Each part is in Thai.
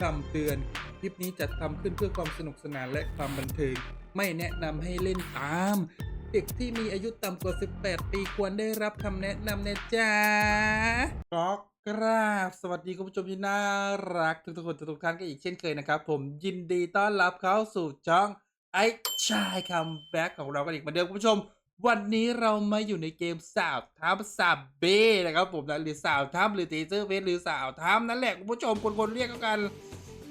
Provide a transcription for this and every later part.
คำเตือน คลิปนี้จัดทำขึ้นเพื่อความสนุกสนานและความบันเทิง ไม่แนะนำให้เล่นตาม เด็กที่มีอายุต่ำกว่า 18 ปีควรได้รับคำแนะนำนะจ๊ะก็กราบสวัสดีคุณผู้ชมที่น่ารักทุกทุกคนทุกท่านกันอีกเช่นเคยนะครับ ผมยินดีต้อนรับเข้าสู่ช่องไอ้ชายคัมแบ็กของเรากันอีกเหมือนเดิมคุณผู้ชม วันนี้เรามาอยู่ในเกมสาวท้ำสาบเบ้นะครับผมนะหรือสาวท้ำหรือตีเซอร์เวสหรือสาวท้ำนั่นแหละคุณผู้ชมคนๆเรียกกัน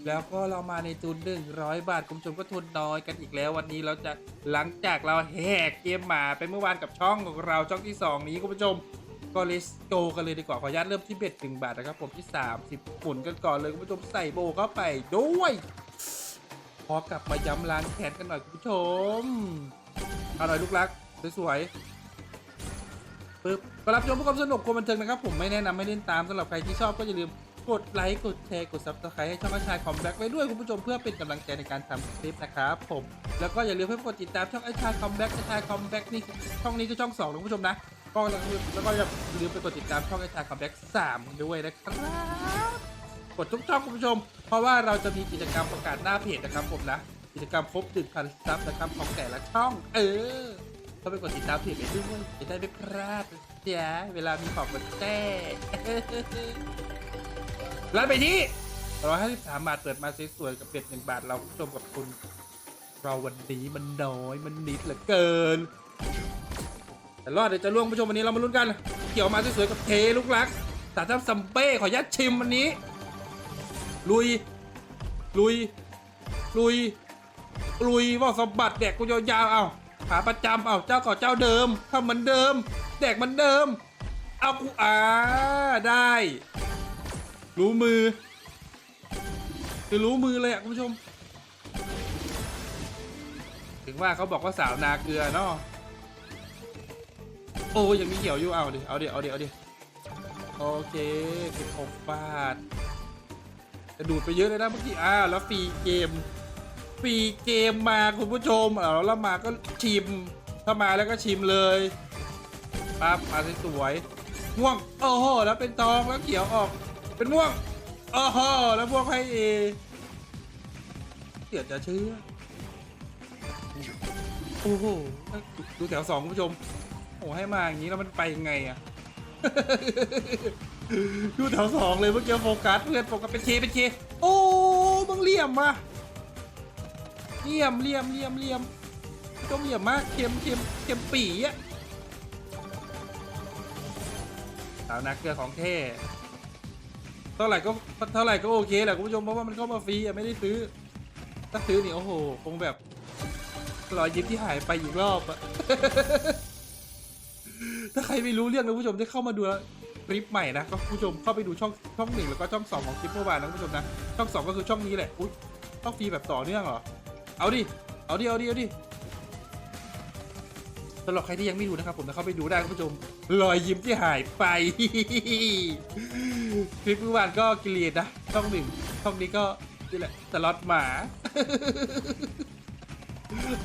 แล้วก็เรามาในทุนหนึ่งร้อยบาทคุณผู้ชมก็ทุนน้อยกันอีกแล้ว วันนี้เราจะหลังจากเราแหกเกมหมาไปเมื่อวานกับช่องของเราช่องที่ 2 นี้คุณผู้ชมก็เลสโกกันเลยดีกว่าขออนุญาตเริ่มที่เบ็ดหนึ่งบาทนะครับผมที่ 30หมุนกันก่อนเลยคุณผู้ชมใส่โบเข้าไปด้วยพอกลับมาย้ำล้างแขนกันหน่อยคุณผู้ชมเอาหน่อยลูกรัก สวยๆปึ๊บก็รับชมเพื่อความสนุกความบันเทิงนะครับ ผมไม่แนะนำให้เล่นตามสำหรับใครที่ชอบก็อย่าลืมกดไลค์กดแชร์กดซับสไครต์ให้ช่องกระชายคอมแบ็กไว้ด้วยคุณผู้ชมเพื่อเป็นกำลังใจในการทำคลิปนะครับผมแล้วก็อย่าลืมให้กดติดตามช่องไอชายคอมแบ็กไอชายคอมแบ็กนี่ช่องนี้คือช่องสองนะคุณผู้ชมนะก็แล้วแล้วก็อย่าลืมไปกดติดตามช่องไอชายคอมแบ็กสามด้วยนะครับกดทุกช่องคุณผู้ชม เพราะว่าเราจะมีกิจกรรมประกาศหน้าเพจนะครับผมนะ กิจกรรมครบดึกพันซับนะครับของแต่ละช่อง เออ ก็ไปกดติดตามเพจไปด้วยจะได้ไม่พลาดนะจ๊ะเวลามีของมาแจ้ร้านไปที่153บสามบาทเปิดมาสวยๆกับเป็ดหนึ่งบาทเราผู้ชมกับคุณ เราวันนี้มันน้อยมันนิดเหลือเกิน แต่รอดเดี๋ยวจะล่วงผู้ชมวันนี้เรามาลุ้นกัน เกี่ยวมาสวยๆกับเทลูกรักสาทับซัมเป้ขอยัดชิมวันนี้ ลุย ลุย ลุย ลุยว่าสมบัติแดกกูยาวๆเอา ขาประจำเอาเจ้าก่อเจ้าเดิมทำเหมือนเดิม แดกเหมือนเดิม เอากูอ่าได้ รู้มือ คือรู้มือเลยอะคุณผู้ชม ถึงว่าเขาบอกว่าสาวนาเกลือเนาะโอ้ยังมีเหี่ยวอยู่เอาดิเอาดิเอาดิเอาดิโอเคสิบหกบาทจะดูดไปเยอะเลยนะเมื่อกี้อ่าแล้วฟรีเกม ฟรีเกมมาคุณผู้ชมเอาแล้วมาก็ชิมถ้ามาแล้วก็ชิมเลยปั๊บมาสวยๆม่วงโอ้โหแล้วเป็นทองแล้วเขียวออก เป็นม่วงโอ้โหแล้วพวกให้เอเดี๋ยวจะเชื่อโอ้โหดูแถวสองคุณผู้ชมโอ้ให้มาอย่างนี้แล้วมันไปยังไงอะดูแถวสองเลยเมื่อกี้โฟกัสเพื่อนโฟกัสเป็นเคเป็นเคโอ้มึงเลี่ยมมา เลี่ยมเลี่ยมเลี่ยมเลี่ยมต้องเหลี่ยมมากเค็มเค็มเค็มปีอะสาวนักเกลือของเท่เท่าไหร่ก็เท่าไหร่ก็โอเคแหละคุณผู้ชมเพราะว่ามันเข้ามาฟรีอะไม่ได้ซื้อ ถ้าซื้อนี่โอ้โหคงแบบรอยยิ้มที่หายไปอีกรอบอะถ้าใครไม่รู้เรื่องนะคุณผู้ชมได้เข้ามาดูคลิปใหม่นะก็คุณผู้ชมเข้าไปดูช่องช่องหนึ่งแล้วก็ช่องสองของคลิปเมื่อวานนะคุณผู้ชมนะช่องสองก็คือช่องนี้แหละอุ้ยต้องฟรีแบบต่อเนื่องเหรอ เอาดิ เอาดิ เอาดิ เอาดิสำหรับใครที่ยังไม่ดูนะครับ ผมนะเข้าไปดูได้คุณผู้ชม รอยยิ้มที่หายไป คลิปเมื่อวานก็กิเลสนะช่องหนึ่งช่องนี้ก็นี่แหละสล็อตหมา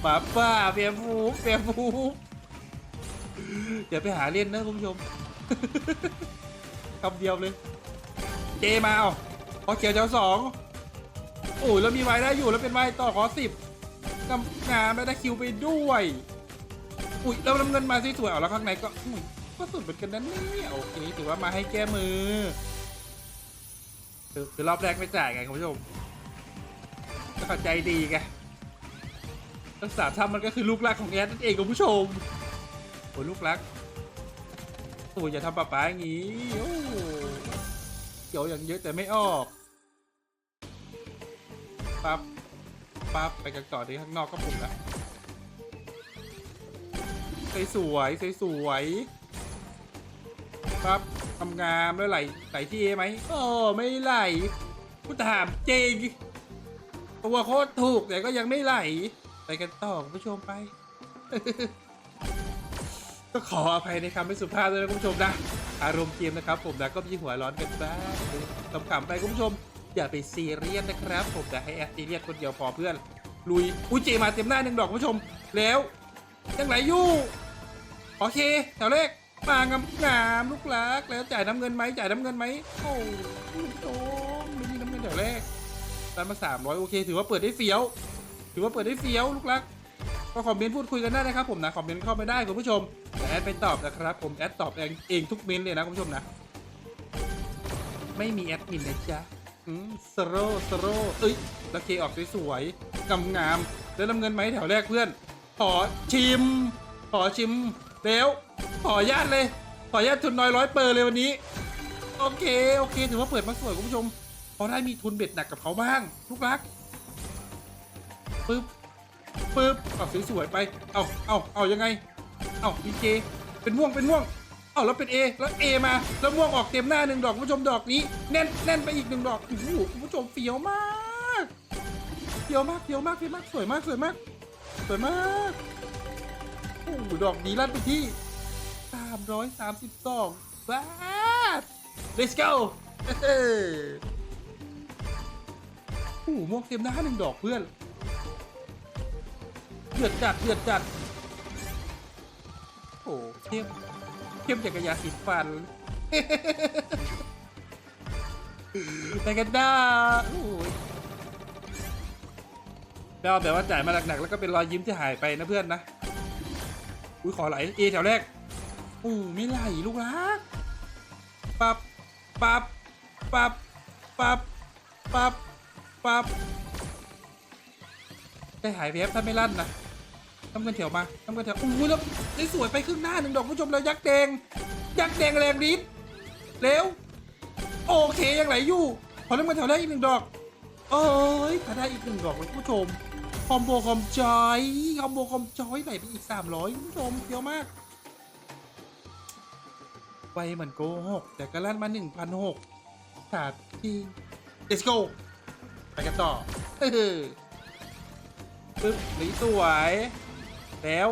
หมาป้าเปียฟูเปียฟูเดี๋ยวไปหาเล่นนะคุณผู้ชมคำเดียวเลย เจมาเอาพอเขียวเจ้าสองโอ้ยแล้วมีไว้ได้อยู่แล้วเป็นไว้ต่อขอสิบ กำงามแล้วได้คิวไปด้วย อุ้ยแล้วน้ำเงินมาสวยๆเอาแล้วข้างในก็อุ้ยก็สุดเหมือนกันนะเนี่ยโอเคถือว่ามาให้แก้มือคือคือรอบแรกไม่จ่ายไงคุณผู้ชมก็เข้าใจดีไงรักษาทำมันก็คือลูกรักของแอดนั่นเองคุณผู้ชมโอ้ยลูกรักโอ้ยอย่าทำป้าป๋าอย่างนี้โอ้เกี่ยวอย่างเยอะแต่ไม่ออกปั๊บ ปั๊บไปกันต่อที่ข้างนอกก็ปุ่มละสวยสวยสวยสวยปั๊บทำงามแล้วไหลไหลที่เอไหมโอ้ไม่ไหลกูถามจริงตัวโคตรถูกแต่ก็ยังไม่ไหล ไปกันต่อคุณผู้ชมไป ก็ขออภัยในคำไม่สุภาพด้วยนะคุณผู้ชมนะ อารมณ์เกมนะครับ ผมนะก็มีหัวร้อนกันบ้างขำๆไปคุณผู้ชม อย่าไปซีเรียสนะครับ ผมจะให้แอดซีเรียสคนเดียวพอเพื่อน ลุยอุ้ยเจมาเต็มหน้าหนึ่งดอกคุณผู้ชม แล้วยังไหลอยู่ โอเค แถวเลขมางามงามลูกรัก แล้วจ่ายน้ำเงินไหมจ่ายน้ำเงินไหมโอ้คุณผู้ชมไม่มีน้ำเงินแถวแรกได้มาสามร้อยโอเค ถือว่าเปิดได้เฟี้ยว ถือว่าเปิดได้เฟี้ยวลูกรักก็คอมเมนต์พูดคุยกันได้นะครับผมนะคอมเมนต์เข้าไปได้คุณผู้ชมแต่แอดไปตอบนะครับผมแอดตอบเองเองทุกเมนต์เลยนะคุณผู้ชมนะ ไม่มีแอดมินนะจ๊ะ อืมสโรสโรเอ้ยแล้วเคออกสวยๆกำงามแล้วน้ำเงินไหมแถวแรกเพื่อน ขอชิม ขอชิมแล้วขอญาตเลย ขอญาตทุนน้อยร้อยเปอร์เลยวันนี้ โอเค โอเค ถือว่าเปิดมาสวยคุณผู้ชมพอได้มีทุนเบ็ดหนักกับเขาบ้างลูกรักปึ๊บปึ๊บเอาสวยๆไป เอาเอาเอายังไง เอาดีเจเป็นม่วงเป็นม่วง อาแล้วเป็น A แล้ว A มา แล้วม่วงออกเต็มหน้าหนึ่งดอกคุณผู้ชมดอกนี้แน่นแน่นไปอีกหนึ่งดอกโอ้โหคุณผู้ชมเฟี้ยวมากเฟี้ยวมากเฟี้ยวมากเฟี้ยวมากสวยมากสวยมากสวยมากโอ้โหดอกนี้ลั่นไปที่332บาท let's go โอ้โหม่วงเต็มหน้าหนึ่งดอกเพื่อนเดือดจัดเดือดจัดโอ้เข้ม เข้มจากกระยาสีฟันไปกันได้โอ้ยแล้วแบบว่าจ่ายมาหนักๆแล้วก็เป็นรอยยิ้มที่หายไปนะเพื่อนนะ อุ้ยขอไหลเอแถวแรกโอ้ไม่ไหลลูกรักปับปับปับปับปับปับได้หายแวบถ้าไม่ลั่นนะน้ำเงินแถวมาน้ำเงินแถวอู้ยแล้ว ได้สวยไปครึ่งหน้าหนึ่งดอกผู้ชมแล้วยักษ์แดง ยักษ์แดงแรงนิดเร็วโอเคยังไหลอยู่ขอน้ำเงินแถวได้อีกหนึ่งดอก เอ้ยถ้าได้อีกหนึ่งดอกคุณผู้ชมคอมโบคอมจอยคอมโบคอมจอยไหลไปอีกสามร้อยผู้ชมเยอะมากไปเหมือนโกหกแต่ก็ลั่นมาหนึ่งพันหกขาดที่ let's go ไปกันต่อเฮ้ยปึ๊บหลีสวย แล้ว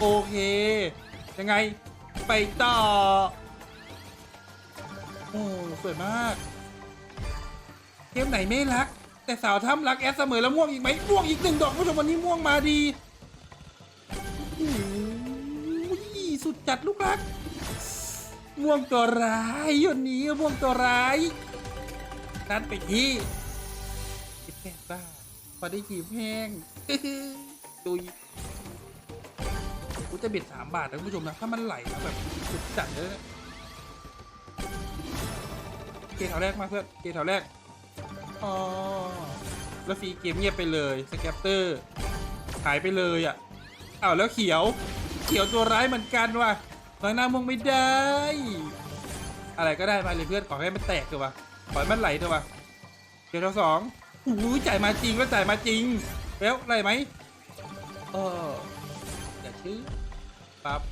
โอเค ยังไงไปต่อ โอ้สวยมากเกมไหนไม่รัก แต่สาวถ้ำรักแอดเสมอแล้วม่วงอีกไหมม่วงอีกหนึ่งดอกผู้ชมวันนี้ม่วงมาดีโอ้ยสุดจัดลูกรัก ม่วงตัวร้ายวันนี้ม่วงตัวร้ายนัดไปที่สิบแปดบาพอได้หีบแห้งดุย กูจะบิดสามบาทนะคุณผู้ชมนะ ถ้ามันไหลนะแบบสุดจัดเลยเกมแถวแรกมาเพื่อนเกมแถวแรกอ๋อแล้วฟรีเกมเงียบไปเลยสแกปเตอร์หายไปเลยอะอ้าวแล้วเขียว เขียวตัวร้ายเหมือนกันว่ะน้อยหน้ามองไม่ได้ อะไรก็ได้มาเลยเพื่อนขอให้มันแตกเถอะวะขอให้มันไหลเถอะวะเกมที่สองอู้ยจ่ายมาจริงแล้วจ่ายมาจริง แล้วอะไรไหมเอออย่าชื่อ ปั๊บ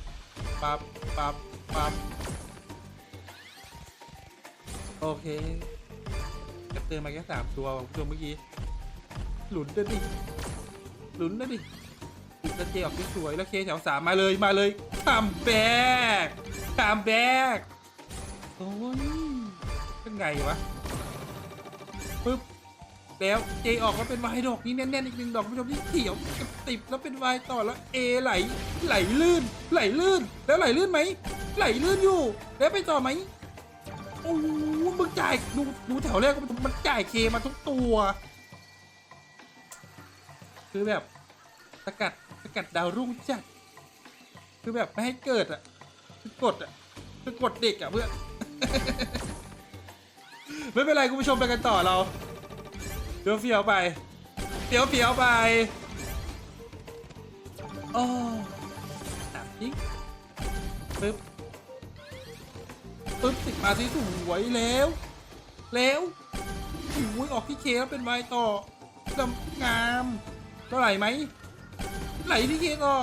ปั๊บปั๊บปั๊บโอเคจะเติมมาแค่สามตัวตัวเมื่อกี้ หลุนนะดิ หลุนนะดิติดกระเจียบที่สวยแล้วเคแถวสามมาเลยมาเลยคัมแบกคัมแบกโอ้ยเป็นไงวะปึ๊บ แล้วเจออกแล้วเป็นวายดอกนี้แน่นๆอีกหนึ่งดอกคุณผู้ชมที่เขียวกับติบแล้วเป็นวายต่อแล้วเอไหลไหลลื่น ไหลลื่น แล้วไหลลื่นไหมไหลลื่นอยู่ แล้วไปต่อไหมโอ้มึงจ่ายดูดูแถวแรกก็มันจ่ายเคมาทุกตัว คือแบบสกัดสกัดดาวรุ่งจัดคือแบบไม่ให้เกิดอะคือกดอะคือกดเด็กอะเพื่อนไม่เป็นไรคุณผู้ชมไปกันต่อเรา เฟี้ยวเฟียวไปเฟี้ยวเฟียวไป โอ้สามทิ้งปึ๊บ ปึ๊บติดมาสิสวยแล้ว แล้วอุ้ยออกที่เคแล้วเป็นไวต่อดำงามเท่าไหร่ไหม ไหลที่เคต่อ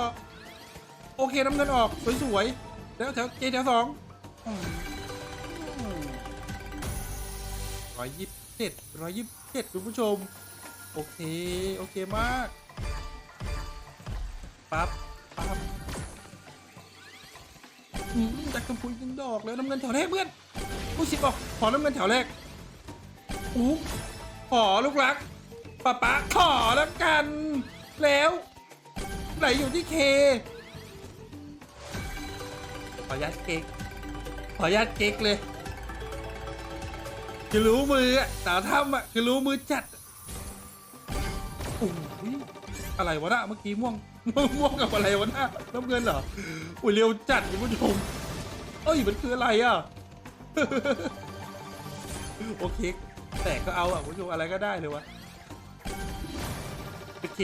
โอเคน้ำเงินออกสวยๆแล้วแถวเจแถวสองร้อยยี่สิบเจ็ดร้อยยี่สิบ เจ็ดคุณผู้ชม โอเค โอเคมากปั๊บปั๊บอืมจากกำพุนยังดอกแล้วน้ำเงินแถวแรกเพื่อนผู้สิบออกขอน้ำเงินแถวแรกอู้ขอลูกรักป๊าป๊าขอแล้วกัน แล้วไหลอยู่ที่เค ขอยัดเก๊กขอยัดเก๊กเลย คือรู้มืออะสาวทำอะคือรู้มือจัดโอ้ยอะไรวะนะเมื่อกี้ม่วงม่วงกับอะไรวะนะน้ำเงินเหรออุ้ยเร็วจัดคุณผู้ชมเอ้ยมันคืออะไรอะ โอเค แต่ก็เอาอะคุณผู้ชมอะไรก็ได้เลยวะโอเค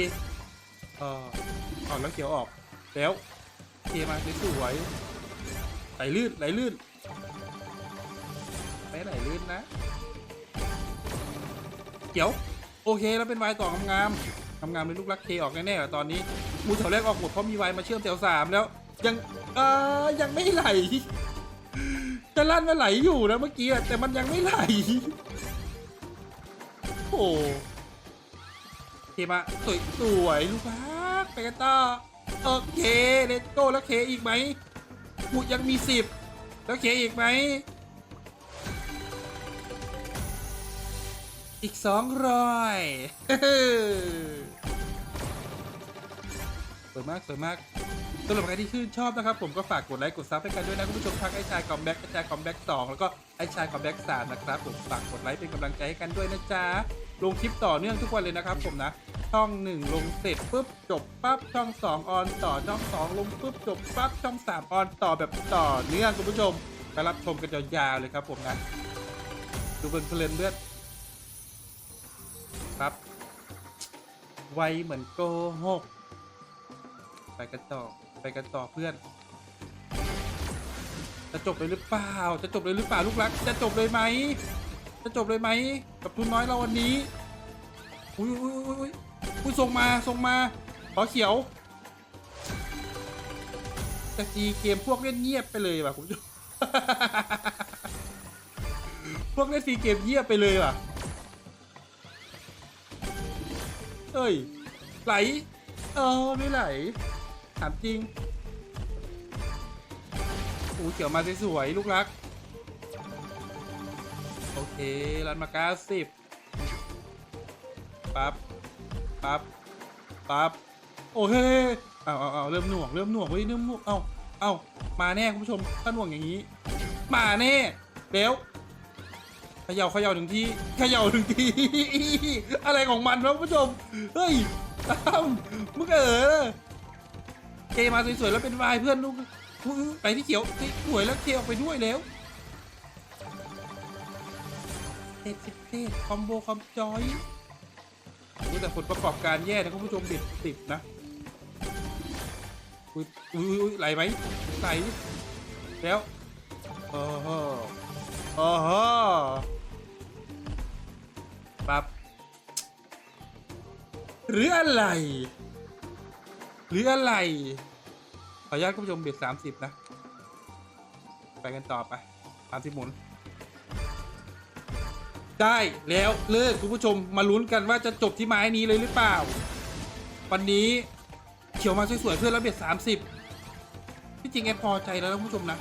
เออถอดแล้วเขียวออก แล้วเคมาสวยๆไหลลื่นไหลลื่นไม่ไหลลื่นนะ เขียว โอเคแล้วเป็นวายต่องามๆงามๆเลยลูกรักเคออกแน่ๆอะตอนนี้มูแถวแรกออกหมดเพราะมีวายมาเชื่อมแถวสามแล้ว ยังเออยังไม่ไหลจะลั่นมาไหลอยู่นะเมื่อกี้แต่มันยังไม่ไหลโอ้เคมาสวยสวยลูกรักไปกันต่อโอเคเลตโก้แล้วเคอีกไหมหมูยังมีสิบแล้วเคอีกไหม อีกสองร้อยสวยมากสวยมากสำหรับใครที่ชื่นชอบนะครับ ผมก็ฝากกดไลค์กดซับให้กันด้วยนะคุณผู้ชมทั้งไอชายคอมแบ็กไอชายคอมแบ็กสองแล้วก็ไอชายคอมแบ็กสามนะครับ ผมฝากกดไลค์เป็นกำลังใจให้กันด้วยนะจ๊ะลงคลิปต่อเนื่องทุกวันเลยนะครับ ผมนะช่องหนึ่งลงเสร็จปุ๊บจบปั๊บช่องสองออนต่อช่องสองลงปุ๊บจบปั๊บช่องสามออนต่อแบบต่อเนื่องคุณผู้ชมไปรับชมกันยาวๆเลยครับ ผมนะดูเพลินเลือด ครับไวเหมือนโกหก ไปกันต่อ ไปกันต่อเพื่อน จะจบเลยหรือเปล่า จะจบเลยหรือเปล่าลูกรัก จะจบเลยไหม จะจบเลยไหม กับทุนน้อยเราวันนี้ อุ้ยอุ้ยอุ้ยอุ้ยอุ้ยส่งมา ส่งมา ขอเขียวแต่จีเกมพวกเล่นเงียบไปเลยว่ะคุณผู้ชมพวกเล่นซีเกมเงียบไปเลยว่ะ เอ้ย ไหล เออไม่ไหล ถามจริงโอ้เขียวมาสวยๆลูกรัก โอเครันมาเก้าสิบปั๊บ ปั๊บ ปั๊บ โอเคเอาเอาเอาเริ่มหน่วง เริ่มหน่วงเฮ้ยเริ่มหน่วงเอาเอามาแน่คุณผู้ชมถ้าหน่วงอย่างนี้ มาแน่แล้ว ขย่าเขย่าหนึ่งที่เขย่าหนึ่งที่อะไรของมันวะคุณผู้ชม เฮ้ยมมึงเออเจมาสวยๆแล้วเป็นวายเพื่อนลูกไปที่เขียวที่สวยแล้วเคออกไปด้วยแล้วเจ็ดสิบเจ็ดคอมโบคอมจอยอุ๊ยแต่ผลประกอบการแย่นะคุณผู้ชมเด็ดสิบนะอุ้ยอุ้ยอุ๊ยไหลไหมไหลแล้วโอ้โหโอ้ หรืออะไร หรืออะไร ขออนุญาตคุณผู้ชมเบียดสามสิบนะ ไปกันต่อไปสามสิบหมุน ได้แล้วเลิกคุณผู้ชมมาลุ้นกันว่าจะจบที่ไม้นี้เลยหรือเปล่า วันนี้เขียวมาสวยๆเพื่อนแล้วเบียดสามสิบที่จริงแอพอใจแล้วคุณผู้ชมนะ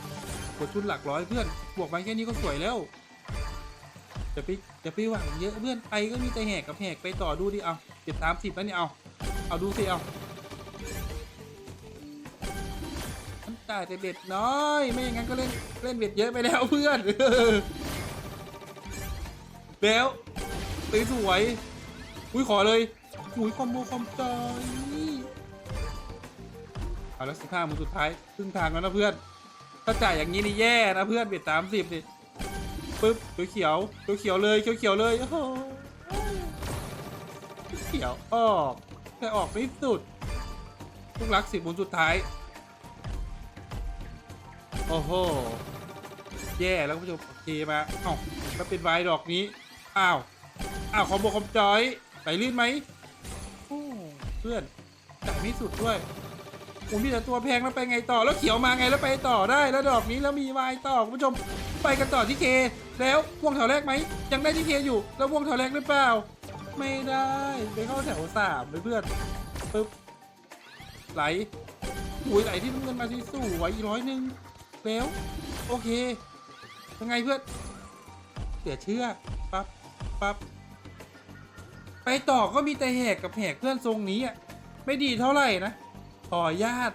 กดทุนหลักร้อยเพื่อนบวกไปแค่นี้ก็สวยแล้วอย่าไป อย่าไปหวังเยอะเพื่อนไปก็มีแต่แหกกับแหกไปต่อดูดิเอาเจ็ดสามสิบแล้วนี่เอาเอาดูสิเอามันจ่ายแต่เบ็ดน้อย ไม่อย่างนั้นก็เล่นเล่นเบ็ดเยอะไปแล้วเพื่อนแล้วตีสวยอุ้ยขอเลยอุ้ยคอมโบคอมจอยเอาแล้วสิบห้ามือสุดท้ายครึ่งทางแล้วนะเพื่อนถ้าจ่ายอย่างนี้นี่แย่นะเพื่อนเบ็ดสามสิบนี่ ปึ๊บเขียวเขียวเขียวเลยเขียวเขียวๆเลยโอ้โหเขียวออกแต่ออกไม่สุดลูกรักสิบหมุนสุดท้ายโอ้โหแย่แล้วคุณผู้ชมโอเคมาเอ้าก็เป็นไวดอกนี้อ้าวอ้าวคอมโบคอมจอยไหลลื่นไหมโอ้เพื่อนจ่ไม่สุดด้วย โอ้มีแต่ตัวแพงแล้วไปไงต่อแล้วเขียวมาไงแล้วไปต่อได้แล้วดอกนี้แล้วมีวน์ต่อคุณผู้ชมไปกันต่อที่เค แล้ววงแถวแรกไหมยังได้ที่เคอยู่ แล้ววงแถวแรกหรือเปล่า ไม่ได้ไปเข้าแถวสามเลยเพื่อนปึ๊บไหลหุยไหลที่น้ำเงินมาที่สู้ไว้อีร้อยหนึ่งแล้วโอเคยังไงเพื่อนเสียเชื่อปั๊บปั๊บไปต่อก็มีแต่แหกกับแหกเพื่อนทรงนี้อะไม่ดีเท่าไหร่นะ ขอญาต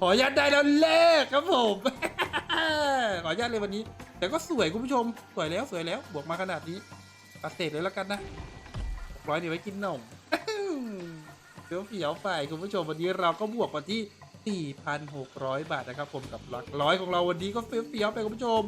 ขอญาตได้แล้วเลขครับผม ขอญาตเลยวันนี้ แต่ก็สวยคุณผู้ชม สวยแล้วสวยแล้ว บวกมาขนาดนี้ตัดเศษเลยแล้วกันนะร้อยนี่ไว้กินนมเดี๋ยวเผียวฝ่ายคุณผู้ชมวันนี้เราก็บวกมาที่ 4,600 บาทนะครับผมกับหลักร้อยของเราวันนี้ก็เฟี้ยวๆไปคุณผู้ชม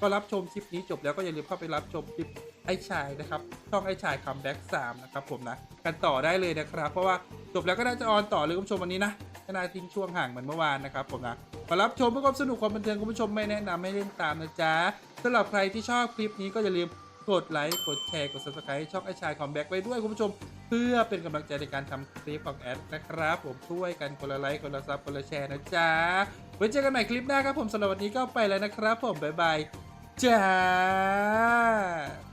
ก็รับชมคลิปนี้จบแล้วก็อย่าลืมเข้าไปรับชมคลิปไอ้ชายนะครับช่องไอ้ชายคัมแบ็กสามนะครับผมนะ กันต่อได้เลยนะครับ เพราะว่าจบแล้วก็น่าจะออนต่อเลยคุณผู้ชมวันนี้นะ นาทิ้งช่วงห่างเหมือนเมื่อวานนะครับผมนะมารับชมเพื่อความสนุกความบันเทิงคุณผู้ชมไม่แนะนำให้เล่นตามนะจ๊ะสำหรับใครที่ชอบคลิปนี้ก็อย่าลืมกดไลค์กดแชร์กด subscribe ช่องไอชายคัมแบ็กไว้ด้วยคุณผู้ชม เพื่อเป็นกำลังใจในการทำคลิปของแอดนะครับ ผมช่วยกันคนละไลค์คนละซับคนละแชร์นะจ๊ะไว้เจอกันใหม่คลิปหน้าครับผมสำหรับวันนี้ก็ไปแล้วนะครับ ผมบ๊ายบายจ้า